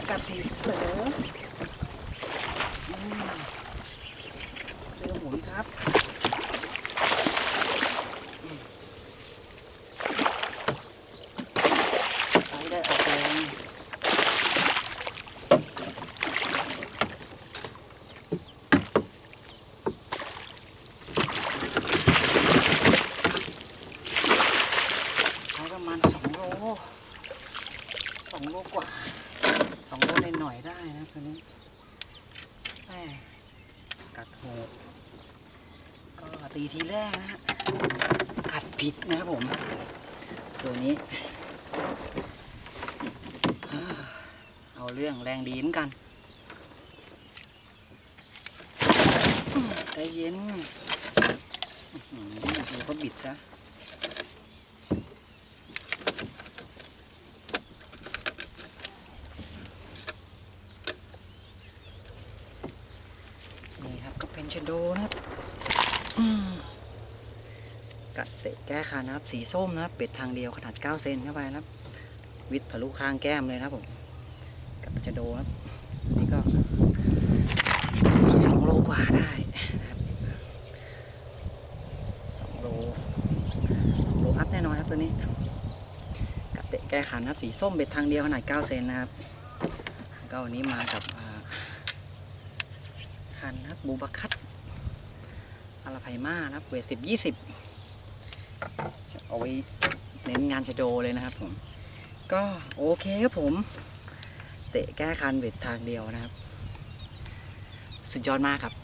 กกัดผิเหรออืมเรือหมุนครับอืมไซส์ได้ออกแรงใช้ประมาณสองโลสองโลกว่า สองโลหน่อยได้นะตัวนี้แม่กัดหดก็ตีทีแรกนะฮะกัดผิดนะครับผม ตัวนี้ เอาเรื่องแรงดีเหมือนกันใจเย็นดูเขาบิดซะ นี่ครันชะโดนะครับกัดเตะแก้ขานะครับ สีส้มนะครับเป็ดทางเดียวขนาด 9 เซนเข้าไปนะครับ วิดทะลุข้างแก้มเลยนะครับผมกับชะโดครับนี่ก็สองโลกว่าได้นะครับสองโลโลอัพแน่นอนครับตัวนี้กัดเตะแก้ขานะครับ สีส้มเบ็ดทางเดียวขนาด 9 เซนนะครับ ก็วันนี้มากับ คันครับบูบักคัตอาราไพมานะครับเวทสิบยี่สิบเอาไว้เน้นงานชะโดเลยนะครับผม ก็โอเคครับผม เตะแก้คันเวททางเดียวนะครับ สุดยอดมากครับ